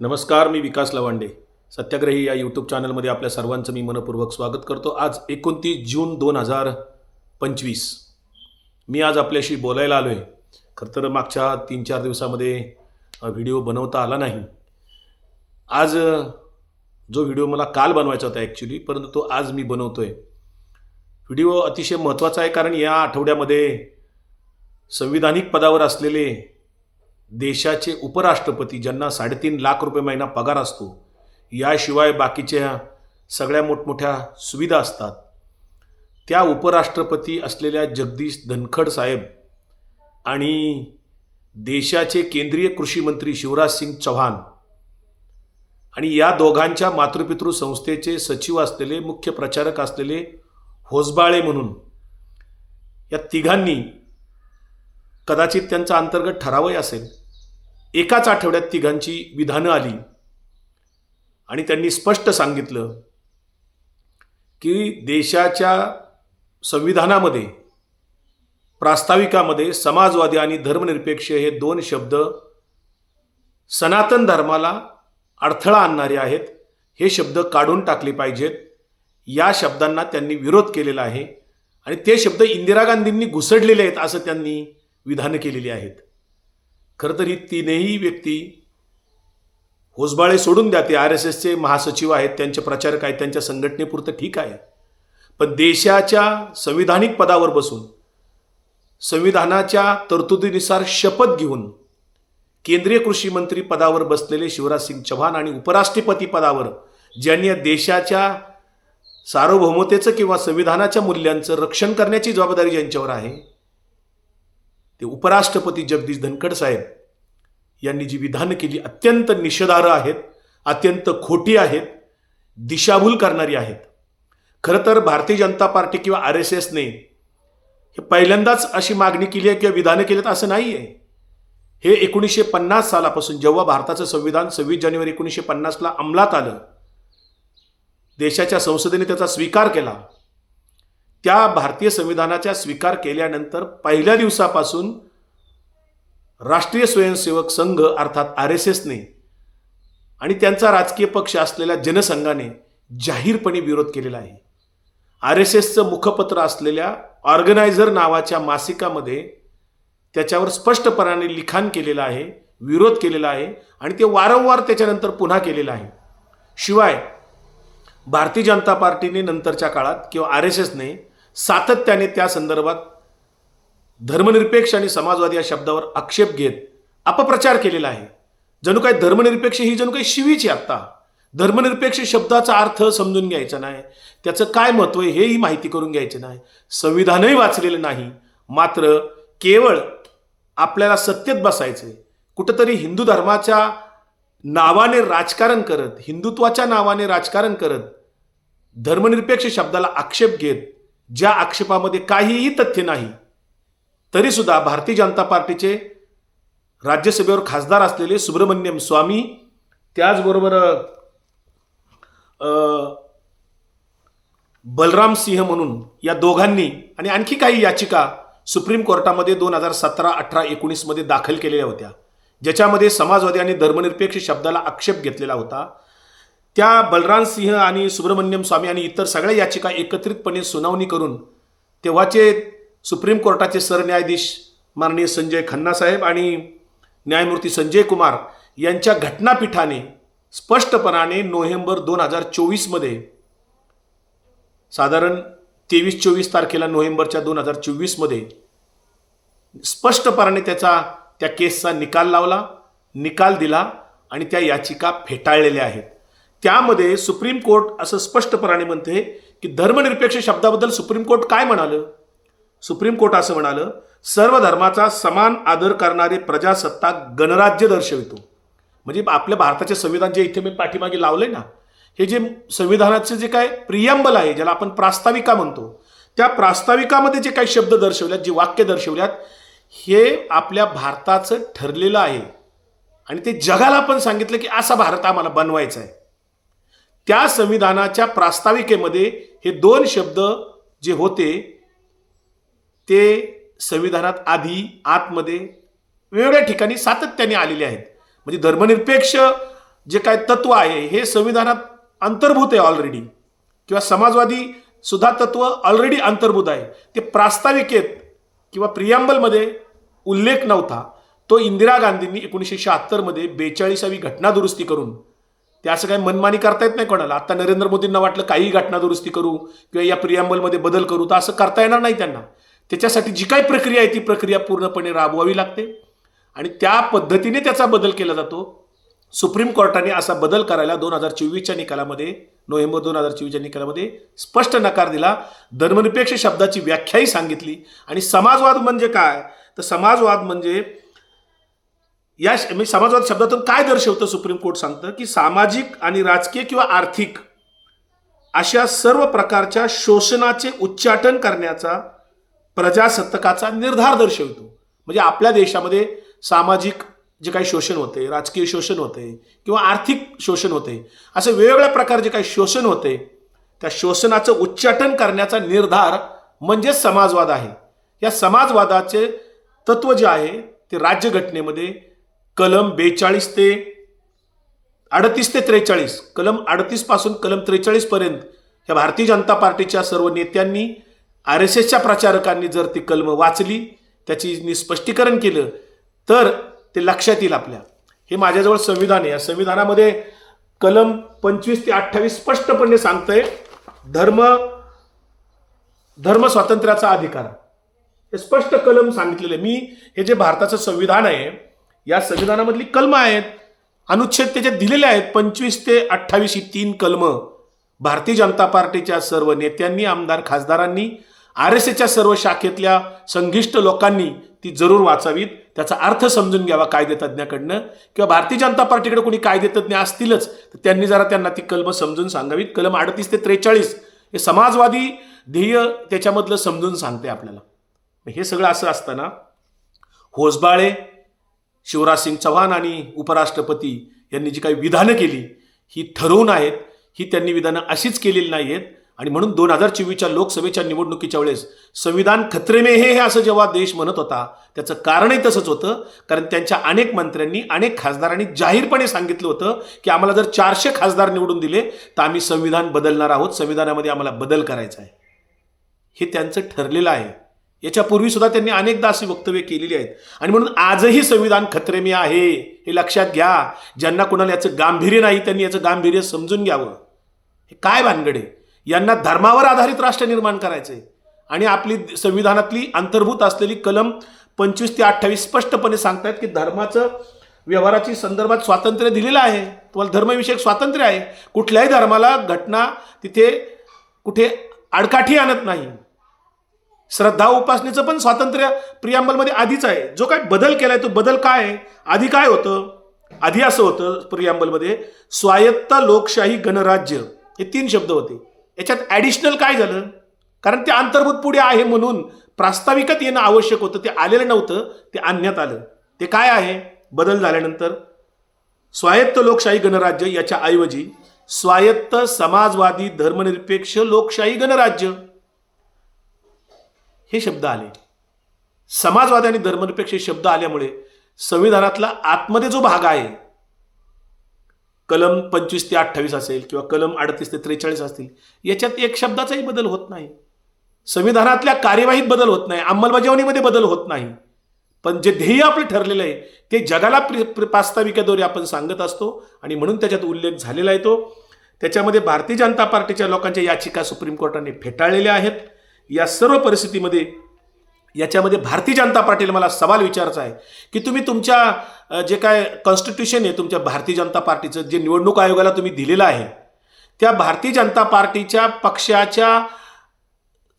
नमस्कार मी विकास लवांडे. सत्याग्रही या यूट्यूब चॅनलमध्ये आपल्या सर्वांचं मी मनपूर्वक स्वागत करतो. आज एकोणतीस जून दोन हजार पंचवीस. मी आज आपल्याशी बोलायला आलो आहे खरं तर मागच्या तीन चार दिवसामध्ये व्हिडिओ बनवता आला नाही. आज जो व्हिडिओ मला काल बनवायचा होता ॲक्च्युली परंतु तो आज मी बनवतो आहे व्हिडिओ अतिशय महत्त्वाचा आहे कारण या आठवड्यामध्ये संविधानिक पदावर असलेले देशाचे उपराष्ट्रपती ज्यांना साडेतीन लाख रुपये महिना पगार असतो याशिवाय बाकीच्या सगळ्या मोठमोठ्या सुविधा असतात. त्या उपराष्ट्रपती असलेल्या जगदीश धनखड साहेब आणि देशाचे केंद्रीय कृषी मंत्री शिवराज सिंग चव्हाण आणि या दोघांच्या मातृपितृ संस्थेचे सचिव असलेले मुख्य प्रचारक असलेले होसबाळे म्हणून या तिघांनी कदाचित त्यांचा अंतर्गत ठरावही असेल. एकाच आठवड्यात तिघांची विधानं आली. आणि त्यांनी स्पष्ट सांगितलं की देशाच्या संविधानामध्ये प्रास्ताविकामध्ये समाजवादी आणि धर्मनिरपेक्ष हे दोन शब्द सनातन धर्माला अडथळा आणणारे आहेत हे शब्द काढून टाकले पाहिजेत. या शब्दांना त्यांनी विरोध केलेला आहे आणि ते शब्द इंदिरा गांधींनी घुसडलेले आहेत असं त्यांनी विधानं केलेली आहेत. खरं तर ही तीनही व्यक्ती होसबाळे सोडून द्या. ते आर एस एसचे महासचिव आहेत. त्यांचे प्रचारक आहेत. त्यांच्या संघटनेपुरतं ठीक आहे. पण देशाच्या संविधानिक पदावर बसून संविधानाच्या तरतुदीनुसार शपथ घेऊन केंद्रीय कृषी मंत्री पदावर बसलेले शिवराज सिंग चव्हाण आणि उपराष्ट्रपती पदावर ज्यांनी या देशाच्या सार्वभौमतेचं किंवा संविधानाच्या मूल्यांचं रक्षण करण्याची जबाबदारी ज्यांच्यावर आहे ते उपराष्ट्रपती जगदीश धनखड साहेब यांनी जी विधानं केली अत्यंत निषेधार्ह आहेत अत्यंत खोटी आहेत दिशाभूल करणारी आहेत. खरं तर भारतीय जनता पार्टी किंवा आर एस एसने हे पहिल्यांदाच अशी मागणी केली आहे किंवा विधानं केलीत असं नाही आहे हे एकोणीसशे पन्नास सालापासून जेव्हा भारताचं संविधान सव्वीस जानेवारी एकोणीसशे पन्नासला अंमलात आलं देशाच्या संसदेने त्याचा स्वीकार केला त्या भारतीय संविधानाचा स्वीकार केल्यानंतर पहिल्या दिवसापासून राष्ट्रीय स्वयंसेवक संघ अर्थात आर एस एसने आणि त्यांचा राजकीय पक्ष असलेल्या जनसंघाने जाहीरपणे विरोध केलेला आहे. आर एस एसचं मुखपत्र असलेल्या ऑर्गनायझर नावाच्या मासिकामध्ये त्याच्यावर स्पष्टपणाने लिखाण केलेलं आहे विरोध केलेला आहे आणि ते वारंवार त्याच्यानंतर पुन्हा केलेलं आहे. शिवाय भारतीय जनता पार्टीने नंतरच्या काळात किंवा आर एस एसने सातत्याने त्या संदर्भात धर्मनिरपेक्ष आणि समाजवादी या शब्दावर आक्षेप घेत अपप्रचार केलेला आहे. जणू काय धर्मनिरपेक्ष ही जणू काही शिवीची आत्ता. धर्मनिरपेक्ष शब्दाचा अर्थ समजून घ्यायचा नाही. त्याचं काय महत्त्व आहे हेही माहिती करून घ्यायचं नाही. संविधानही वाचलेलं नाही. मात्र केवळ आपल्याला सत्तेत बसायचं कुठंतरी हिंदू धर्माच्या नावाने राजकारण करत हिंदुत्वाच्या नावाने राजकारण करत धर्मनिरपेक्ष शब्दाला आक्षेप घेत ज्या आक्षेपामध्ये काहीही तथ्य नाही तरी सुद्धा भारतीय जनता पार्टीचे राज्यसभेवर खासदार असलेले सुब्रमण्यम स्वामी त्याचबरोबर बलराम सिंह म्हणून या दोघांनी आणि आणखी काही याचिका सुप्रीम कोर्टामध्ये दोन हजार सतरा अठरा एकोणीसमध्ये दाखल केलेल्या होत्या ज्याच्यामध्ये समाजवादी आणि धर्मनिरपेक्ष शब्दाला आक्षेप घेतलेला होता. त्या बलराम सिंह आणि सुब्रमण्यम स्वामी आणि इतर सगळ्या याचिका एकत्रितपणे सुनावणी करून तेव्हाचे सुप्रीम कोर्टाचे सरन्यायाधीश माननीय संजय खन्ना साहेब आणि न्यायमूर्ती संजय कुमार यांच्या घटनापीठाने स्पष्टपणाने नोव्हेंबर दोन हजार चोवीसमध्ये साधारण तेवीस चोवीस तारखेला नोव्हेंबरच्या दोन हजार चोवीसमध्ये स्पष्टपणाने त्याचा त्या केसचा निकाल लावला निकाल दिला आणि त्या याचिका फेटाळलेल्या आहेत. त्यामध्ये सुप्रीम कोर्ट असं स्पष्टपणाने म्हणते की धर्मनिरपेक्ष शब्दाबद्दल सुप्रीम कोर्ट काय म्हणालं? सुप्रीम कोर्ट असं म्हणालं सर्व धर्माचा समान आदर करणारे प्रजासत्ताक गणराज्य दर्शवितो. म्हणजे आपल्या भारताचे संविधान जे इथे मी पाठीमागे लावले ना हे जे संविधानाचे जे काय प्रियंबल आहे ज्याला आपण प्रास्ताविका म्हणतो त्या प्रास्ताविकामध्ये जे काही शब्द दर्शवल्यात जे वाक्य दर्शवल्यात हे आपल्या भारताचं ठरलेलं आहे. आणि ते जगाला पण सांगितलं की असा भारत आम्हाला बनवायचा आहे. त्या संविधानाच्या प्रास्ताविकेमध्ये हे दोन शब्द जे होते ते संविधानात आधी आतमध्ये वेगवेगळ्या ठिकाणी सातत्याने आलेले आहेत. म्हणजे धर्मनिरपेक्ष जे काय तत्व आहे हे संविधानात अंतर्भूत आहे ऑलरेडी किंवा समाजवादी सुद्धा तत्व ऑलरेडी अंतर्भूत आहे. ते प्रास्ताविकेत किंवा प्रियांबलमध्ये उल्लेख नव्हता. तो इंदिरा गांधींनी एकोणीसशे शहात्तरमध्ये बेचाळीसावी घटना दुरुस्ती करून ते असं काही मनमानी करता येत नाही कोणाला. आता नरेंद्र मोदींना वाटलं काही घटना दुरुस्ती करू किंवा या प्रियांबलमध्ये बदल करू तर असं करता येणार नाही त्यांना. त्याच्यासाठी जी काही प्रक्रिया आहे ती प्रक्रिया पूर्णपणे राबवावी लागते. आणि त्या पद्धतीने त्याचा बदल केला जातो. सुप्रीम कोर्टाने असा बदल करायला दोन हजार चोवीसच्या निकालामध्ये नोव्हेंबर दोन हजार चोवीसच्या निकालामध्ये स्पष्ट नकार दिला. धर्मनिरपेक्ष शब्दाची व्याख्याही सांगितली. आणि समाजवाद म्हणजे काय? तर समाजवाद म्हणजे या श- म्हणजे समाजवाद शब्दातून काय दर्शवतं सुप्रीम कोर्ट सांगतं? की सामाजिक आणि राजकीय किंवा आर्थिक अशा सर्व प्रकारच्या शोषणाचे उच्चाटन करण्याचा प्रजासत्ताकाचा निर्धार दर्शवतो. म्हणजे आपल्या देशामध्ये सामाजिक जे काही शोषण होते राजकीय शोषण होते किंवा आर्थिक शोषण होते असे वेगवेगळ्या प्रकारचे काही शोषण होते त्या शोषणाचं उच्चाटन करण्याचा निर्धार म्हणजेच समाजवाद आहे. या समाजवादाचे तत्व जे आहे ते राज्यघटनेमध्ये कलम बेचाळीस ते अडतीस ते त्रेचाळीस. कलम अडतीसपासून कलम त्रेचाळीसपर्यंत ह्या भारतीय जनता पार्टीच्या सर्व नेत्यांनी आर एस एसच्या प्रचारकांनी जर ती कलम वाचली त्याची मी स्पष्टीकरण केलं तर ते लक्षात येईल आपल्या. हे माझ्याजवळ संविधान आहे. या संविधानामध्ये कलम पंचवीस ते अठ्ठावीस स्पष्टपणे सांगतंय धर्म धर्म स्वातंत्र्याचा अधिकार. हे स्पष्ट कलम सांगितलेलं आहे. मी हे जे भारताचं संविधान आहे या संविधानामधली कलमं आहेत. अनुच्छेद त्याच्यात दिलेले आहेत. पंचवीस ते अठ्ठावीस ही तीन कलमं भारतीय जनता पार्टीच्या सर्व नेत्यांनी आमदार खासदारांनी आर एस एसच्या सर्व शाखेतल्या संघिष्ट लोकांनी ती जरूर वाचावीत. त्याचा अर्थ समजून घ्यावा कायदेतज्ञाकडनं. किंवा भारतीय जनता पार्टीकडे कोणी कायदेतज्ञ असतीलच तर त्यांनी जरा त्यांना ती कलम समजून सांगावीत. कलम अडतीस ते त्रेचाळीस हे समाजवादी ध्येय त्याच्यामधलं समजून सांगते आपल्याला. हे सगळं असं असताना होसबाळे शिवराजसिंग चव्हाण आणि उपराष्ट्रपती यांनी जी काही विधानं केली ही ठरवून आहेत ही त्यांनी विधानं अशीच केलेली नाही आहेत आणि म्हणून दोन हजार चोवीसच्या लोकसभेच्या निवडणुकीच्या वेळेस संविधान खत्रे में हे हे असं जेव्हा देश म्हणत होता त्याचं कारणही तसंच होतं. कारण त्यांच्या अनेक मंत्र्यांनी अनेक खासदारांनी जाहीरपणे सांगितलं होतं की आम्हाला जर चारशे खासदार निवडून दिले तर आम्ही संविधान बदलणार आहोत. संविधानामध्ये आम्हाला बदल करायचा आहे. हे त्यांचं ठरलेलं आहे. याच्यापूर्वी सुद्धा त्यांनी अनेकदा अशी वक्तव्य केलेली आहेत. आणि म्हणून आजही संविधान खतरेमी आहे हे लक्षात घ्या. ज्यांना कोणाला याचं गांभीर्य नाही त्यांनी याचं गांभीर्य समजून घ्यावं. हे काय भानगडे यांना धर्मावर आधारित राष्ट्र निर्माण करायचंय. आणि आपली संविधानातली अंतर्भूत असलेली कलम पंचवीस ते अठ्ठावीस स्पष्टपणे सांगतायत की धर्माचं व्यवहाराची संदर्भात स्वातंत्र्य दिलेलं आहे. तुम्हाला धर्मविषयक स्वातंत्र्य आहे. कुठल्याही धर्माला घटना तिथे कुठे आडकाठी आणत नाही. श्रद्धा उपासनेचं पण स्वातंत्र्य प्रियांबलमध्ये आधीच आहे. जो काय बदल केलाय तो बदल काय आहे? आधी काय होतं? आधी असं होतं प्रियांबलमध्ये स्वायत्त लोकशाही गणराज्य. हे तीन शब्द होते. याच्यात ॲडिशनल काय झालं? कारण ते अंतर्भूत पुढे आहे म्हणून प्रास्ताविकात येणं आवश्यक होतं. ते आलेलं नव्हतं ते आणण्यात आलं. ते काय आहे? बदल झाल्यानंतर स्वायत्त लोकशाही गणराज्य याच्या ऐवजी स्वायत्त समाजवादी धर्मनिरपेक्ष लोकशाही गणराज्य. हे शब्द आले. समाजवादी आणि धर्मनिरपेक्ष शब्द आल्यामुळे संविधानातला आतमध्ये जो भाग आहे कलम पंचवीस ते अठ्ठावीस असेल किंवा कलम अडतीस ते त्रेचाळीस असतील याच्यात एक शब्दाचाही बदल होत नाही. संविधानातल्या कार्यवाहीत बदल होत नाही अंमलबजावणीमध्ये बदल होत नाही. पण जे ध्येय आपलं ठरलेलं आहे ते जगाला प्रि आपण सांगत असतो आणि म्हणून त्याच्यात उल्लेख झालेला आहे तो. त्याच्यामध्ये भारतीय जनता पार्टीच्या लोकांच्या याचिका सुप्रीम कोर्टाने फेटाळलेल्या आहेत. या सर्व परिस्थितीमध्ये याच्यामध्ये भारतीय जनता पार्टीला मला सवाल विचारायचा आहे की तुम्ही तुमच्या जे काय कॉन्स्टिट्यूशन आहे तुमच्या भारतीय जनता पार्टीचं जे निवडणूक आयोगाला तुम्ही दिलेलं आहे त्या भारतीय जनता पार्टीच्या पक्षाच्या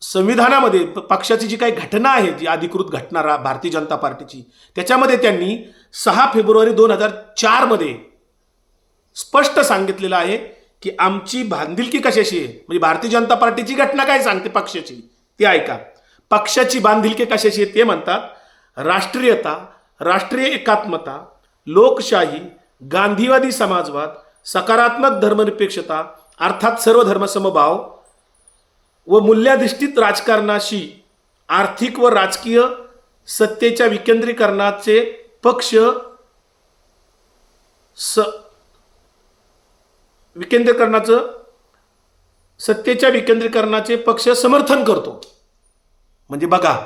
संविधानामध्ये पक्षाची जी काही घटना आहे जी अधिकृत घटना रा- भारतीय जनता पार्टीची त्याच्यामध्ये त्यांनी सहा फेब्रुवारी दोन हजार चारमध्ये स्पष्ट सांगितलेलं आहे की आमची बांधिलकी कशाशी आहे? म्हणजे भारतीय जनता पार्टीची घटना काय सांगते पक्षाची? ते ऐका. पक्षाची बांधिलकी कशाची ते म्हणतात. राष्ट्रीयता राष्ट्रीय एकात्मता लोकशाही गांधीवादी समाजवाद सकारात्मक धर्मनिरपेक्षता अर्थात सर्व धर्मसमभाव व मूल्याधिष्ठित राजकारणाशी आर्थिक व राजकीय सत्तेच्या विकेंद्रीकरणाचे पक्ष स विकेंद्रीकरणाचं सत्तेच्या विकेंद्रीकरणाचे पक्ष समर्थन करतो. म्हणजे बघा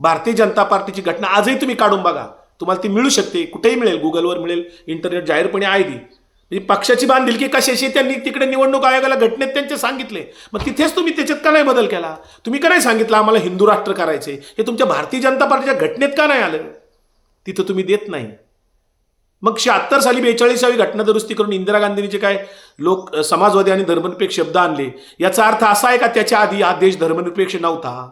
भारतीय जनता पार्टीची घटना आजही तुम्ही काढून बघा. तुम्हाला ती मिळू शकते कुठेही मिळेल गुगलवर मिळेल इंटरनेट जाहीरपणे आहे ती. म्हणजे पक्षाची बांधिलकी कशाशी त्यांनी तिकडे निवडणूक आयोगाला घटनेत त्यांचे सांगितले? मग तिथेच तुम्ही त्याच्यात का नाही बदल केला? तुम्ही का नाही सांगितलं आम्हाला हिंदू राष्ट्र करायचे? हे तुमच्या भारतीय जनता पार्टीच्या घटनेत का नाही आलं? तिथं तुम्ही देत नाही. मग शहात्तर साली बेचाळीसावी घटना दुरुस्ती करून इंदिरा गांधींचे काय लोक समाजवादी आणि धर्मनिरपेक्ष शब्द आणले? याचा अर्थ असा आहे का त्याच्या आधी हा देश धर्मनिरपेक्ष नव्हता?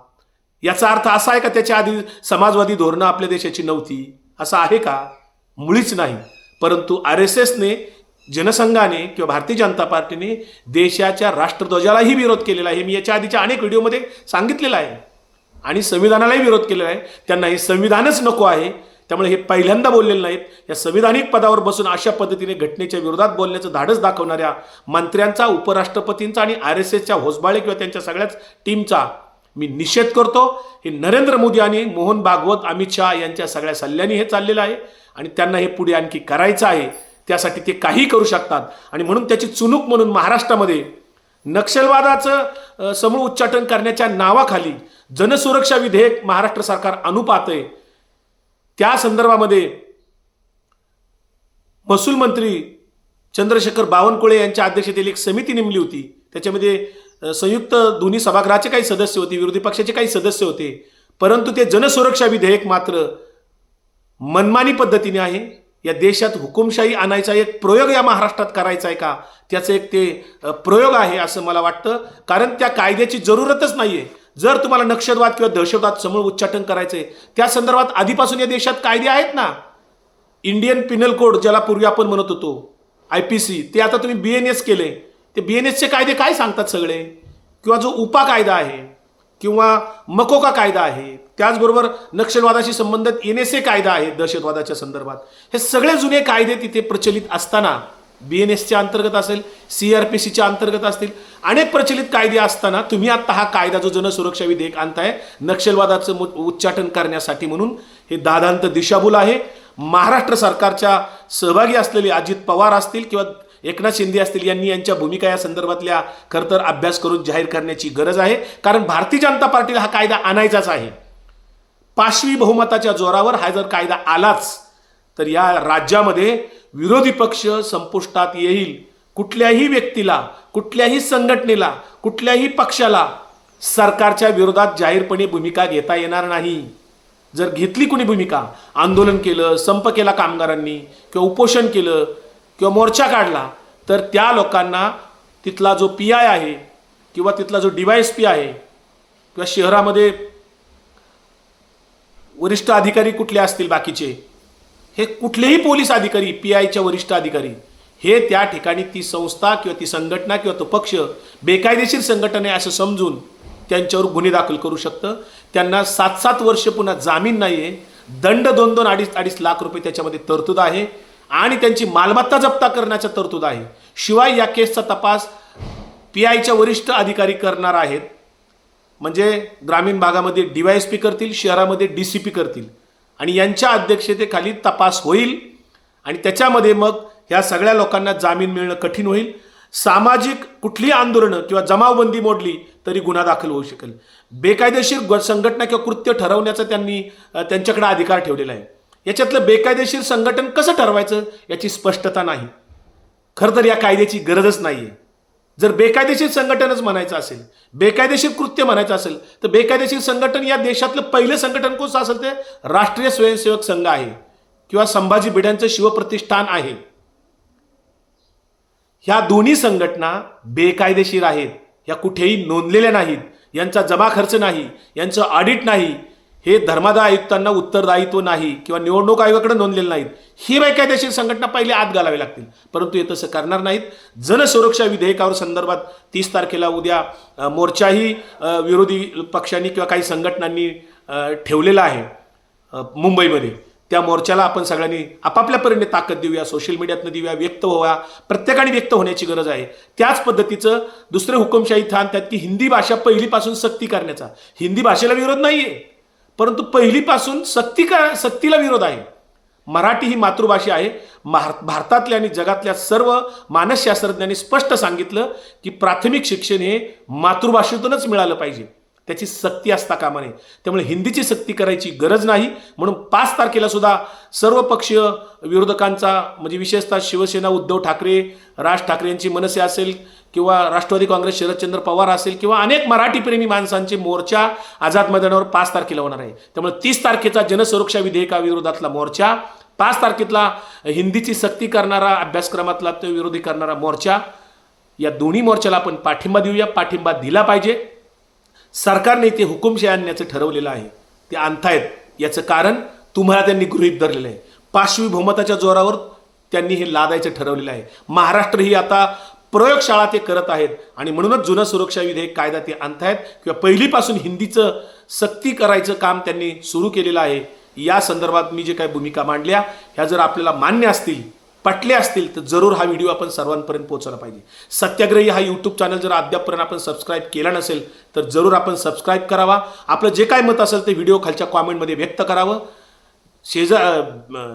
याचा अर्थ असा आहे का त्याच्या आधी समाजवादी धोरणं आपल्या देशाची नव्हती? असं आहे का? मुळीच नाही. परंतु आर एस एसने जनसंघाने किंवा भारतीय जनता पार्टीने देशाच्या राष्ट्रध्वजालाही विरोध केलेला आहे. मी याच्या आधीच्या अनेक व्हिडिओमध्ये सांगितलेलं आहे. आणि संविधानालाही विरोध केलेला आहे. त्यांना हे संविधानच नको आहे. त्यामुळे हे पहिल्यांदा बोललेले नाहीत. या संविधानिक पदावर बसून अशा पद्धतीने घटनेच्या विरोधात बोलण्याचं धाडस दाखवणाऱ्या मंत्र्यांचा उपराष्ट्रपतींचा आणि आर एस एसच्या होसबाळे किंवा त्यांच्या सगळ्याच टीमचा मी निषेध करतो हे नरेंद्र मोदी आणि मोहन भागवत अमित शहा यांच्या सगळ्या सल्ल्याने हे चाललेलं आहे. आणि त्यांना हे पुढे आणखी करायचं आहे. त्यासाठी ते काही करू शकतात. आणि म्हणून त्याची चुनूक म्हणून महाराष्ट्रामध्ये नक्षलवादाचं समूळ उच्चाटन करण्याच्या नावाखाली जनसुरक्षा विधेयक महाराष्ट्र सरकार अनुपात आहे. त्या संदर्भामध्ये महसूल मंत्री चंद्रशेखर बावनकुळे यांच्या अध्यक्षतेली एक समिती नेमली होती. त्याच्यामध्ये संयुक्त दोन्ही सभागृहाचे काही सदस्य होते विरोधी पक्षाचे काही सदस्य होते. परंतु ते जनसुरक्षा विधेयक मात्र मनमानी पद्धतीने आहे. या देशात हुकुमशाही आणायचा एक प्रयोग या महाराष्ट्रात करायचा आहे का? त्याचं एक ते प्रयोग आहे असं मला वाटतं. कारण त्या कायद्याची जरूरतच नाही आहे जर तुम्हाला नक्षलवाद किंवा दहशतवाद समोर उच्चाटन करायचं आहे त्या संदर्भात आधीपासून या देशात कायदे आहेत ना? इंडियन पिनल कोड ज्याला पूर्वी आपण म्हणत होतो आय पी सी ते आता तुम्ही बी एन एस केले ते बी एन एसचे कायदे काय सांगतात सगळे? किंवा जो उपा कायदा आहे किंवा मकोका कायदा आहे त्याचबरोबर नक्षलवादाशी संबंधित एन एस ए कायदा आहे दहशतवादाच्या संदर्भात. हे सगळे जुने कायदे तिथे प्रचलित असताना बी एन एसच्या अंतर्गत असेल सी आर पी सीच्या अंतर्गत असतील अनेक प्रचलित कायदे असताना तुम्ही आता हा कायदा जो जनसुरक्षा विधेयक आणताय नक्षलवादाचं मु- उच्चाटन करण्यासाठी म्हणून हे दादांत दिशाभूल आहे. महाराष्ट्र सरकारच्या सहभागी असलेले अजित पवार असतील किंवा एकनाथ शिंदे असतील यांनी यांच्या भूमिका या संदर्भातल्या खरं तर अभ्यास करून जाहीर करण्याची गरज आहे. कारण भारतीय जनता पार्टीला हा कायदा आणायचाच आहे. पाशवी बहुमताच्या जोरावर हा जर कायदा आलाच तर या राज्यामध्ये विरोधी पक्ष संपुष्टात येईल. कुठल्याही व्यक्तीला कुठल्याही संघटनेला कुठल्याही पक्षाला सरकारच्या विरोधात जाहीरपणे भूमिका घेता येणार नाही. जर घेतली कुणी भूमिका आंदोलन केलं संप केला कामगारांनी किंवा उपोषण केलं किंवा मोर्चा काढला तर त्या लोकांना तिथला जो पी आय आहे किंवा तिथला जो डीवायस पी आहे किंवा शहरामध्ये वरिष्ठ अधिकारी कुठले असतील बाकीचे हे कुठलेही पोलीस अधिकारी पी आयच्या वरिष्ठ अधिकारी हे त्या ठिकाणी ती संस्था किंवा ती संघटना किंवा तो पक्ष बेकायदेशीर संघटना आहे असं समजून त्यांच्यावर गुन्हे दाखल करू शकतं. त्यांना सात सात वर्ष पुन्हा जामीन नाही आहे दंड दोन दोन अडीच अडीच लाख रुपये त्याच्यामध्ये तरतूद आहे. आणि त्यांची मालमत्ता जप्त करण्याचा तरतूद आहे. शिवाय या केसचा तपास पी आयच्या वरिष्ठ अधिकारी करणार आहेत. म्हणजे ग्रामीण भागामध्ये डी वाय एस पी करतील शहरामध्ये डी सी पी करतील. आणि यांच्या अध्यक्षतेखाली तपास होईल. आणि त्याच्यामध्ये मग ह्या सगळ्या लोकांना जामीन मिळणं कठीण होईल. सामाजिक कुठली आंदोलनं किंवा जमावबंदी मोडली तरी गुन्हा दाखल होऊ शकेल. बेकायदेशीर संघटना किंवा कृत्य ठरवण्याचा त्यांनी त्यांच्याकडे अधिकार ठेवलेला आहे. याच्यातलं बेकायदेशीर संघटन कसं ठरवायचं याची स्पष्टता नाही. खरं तर या कायद्याची गरजच नाही आहे जर बेकायदेशीर संघटनच म्हणायचं असेल बेकायदेशीर कृत्य म्हणायचं असेल तर बेकायदेशीर संघटन या देशातलं पहिलं संघटन कोणतं असेल ते राष्ट्रीय स्वयंसेवक संघ आहे किंवा संभाजी भिड्यांचं शिवप्रतिष्ठान आहे. ह्या दोन्ही संघटना बेकायदेशीर आहेत ह्या कुठेही नोंदलेल्या नाहीत यांचा जमा खर्च नाही यांचं ऑडिट नाही हे धर्मादाय आयुक्तांना उत्तरदायित्व नाही किंवा निवडणूक आयोगाकडे नोंदलेलं नाहीत. ही बेकायदेशीर संघटना पहिले आत घालावी लागतील. परंतु हे तसं करणार नाहीत. जनसुरक्षा विधेयकावर संदर्भात तीस तारखेला उद्या मोर्चाही विरोधी पक्षांनी किंवा काही संघटनांनी ठेवलेला आहे मुंबईमध्ये. त्या मोर्चाला आपण सगळ्यांनी आपापल्या परीने ताकद देऊया सोशल मीडियातनं देऊया व्यक्त व्हाव्या प्रत्येकाने व्यक्त होण्याची गरज आहे. त्याच पद्धतीचं दुसरं हुकुमशाही थान त्यात की हिंदी भाषा पहिलीपासून सक्ती करण्याचा. हिंदी भाषेला विरोध नाही आहे परंतु पहिलीपासून सक्ती का सक्तीला विरोध आहे. मराठी ही मातृभाषा आहे. भार भारतातल्या आणि जगातल्या सर्व मानसशास्त्रज्ञांनी स्पष्ट सांगितलं की प्राथमिक शिक्षण हे मातृभाषेतूनच मिळालं पाहिजे. त्याची सक्ती असता कामा नये. त्यामुळे हिंदीची सक्ती करायची गरज नाही. म्हणून पाच तारखेला सुद्धा सर्व पक्षीय विरोधकांचा म्हणजे विशेषतः शिवसेना उद्धव ठाकरे राज ठाकरे यांची मनसे असेल किंवा राष्ट्रवादी काँग्रेस शरदचंद्र पवार असेल किंवा अनेक मराठीप्रेमी माणसांचे मोर्चा आझाद मैदानावर पाच तारखेला होणार आहे. त्यामुळे तीस तारखेचा जनसुरक्षा विधेयकाविरोधातला मोर्चा पाच तारखेतला हिंदीची सक्ती करणारा अभ्यासक्रमातला तो विरोधी करणारा मोर्चा या दोन्ही मोर्चाला आपण पाठिंबा देऊया. पाठिंबा दिला पाहिजे. सरकारने ते हुकुमशाही आणण्याचं ठरवलेलं आहे. ते आणतायत. याचं कारण तुम्हाला त्यांनी गृहीत धरलेलं आहे. पाशवी बहुमताच्या जोरावर त्यांनी हे लादायचं ठरवलेलं आहे. महाराष्ट्र ही आता प्रयोगशाळा ते करत आहेत आणि म्हणूनच जुनं सुरक्षा विधेयक कायदा ते आणतायत किंवा पहिलीपासून हिंदीचं सक्ती करायचं काम त्यांनी सुरू केलेलं आहे. या संदर्भात मी जे काही भूमिका मांडल्या ह्या जर आपल्याला मान्य असतील पटले असतील तर जरूर हा व्हिडिओ आपण सर्वांपर्यंत पोहोचवला पाहिजे. सत्याग्रही हा यूट्यूब चॅनल जर अद्यापपर्यंत आपण सबस्क्राईब केला नसेल तर जरूर आपण सबस्क्राईब करावा. आपलं जे काय मत असेल ते व्हिडिओ खालच्या कॉमेंटमध्ये व्यक्त करावं. शेजा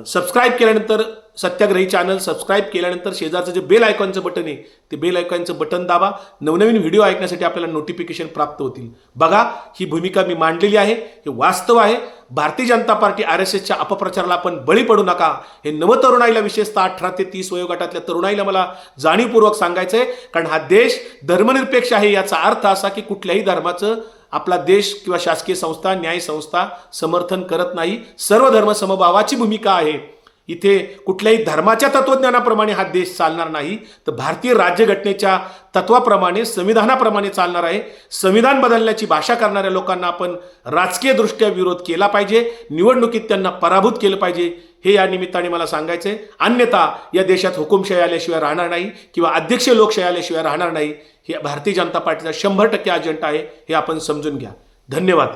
सबस्क्राईब केल्यानंतर सत्याग्रही चॅनल सबस्क्राईब केल्यानंतर शेजारचं जे बेल आयकॉनचं बटन आहे ते बेल आयकॉनचं बटन दाबा. नवनवीन व्हिडिओ ऐकण्यासाठी आपल्याला नोटिफिकेशन प्राप्त होतील. बघा ही भूमिका मी मांडलेली आहे हे वास्तव आहे. भारतीय जनता पार्टी आर एस एसच्या अपप्रचाराला आपण बळी पडू नका. हे नवतरुणाईला विशेषतः अठरा ते तीस वयोगटातल्या तरुणाईला मला जाणीवपूर्वक सांगायचं आहे कारण हा देश धर्मनिरपेक्ष आहे याचा अर्थ असा की कुठल्याही धर्माचं आपला देश किंवा शासकीय संस्था न्याय संस्था समर्थन करत नाही. सर्व धर्म समभावाची भूमिका आहे. इथे कुठल्याही धर्माच्या तत्वज्ञानाप्रमाणे हा देश चालणार नाही तर भारतीय राज्यघटनेच्या तत्वाप्रमाणे संविधानाप्रमाणे चालणार आहे. संविधान बदलण्याची भाषा करणाऱ्या लोकांना आपण राजकीयदृष्ट्या विरोध केला पाहिजे निवडणुकीत त्यांना पराभूत केलं पाहिजे हे या निमित्ताने मला सांगायचं आहे अन्यथा या देशात हुकुमशाही आल्याशिवाय राहणार नाही किंवा अध्यक्ष लोकशाही आल्याशिवाय राहणार नाही. हे भारतीय जनता पार्टीचा शंभर टक्के अजेंडा आहे हे आपण समजून घ्या. धन्यवाद.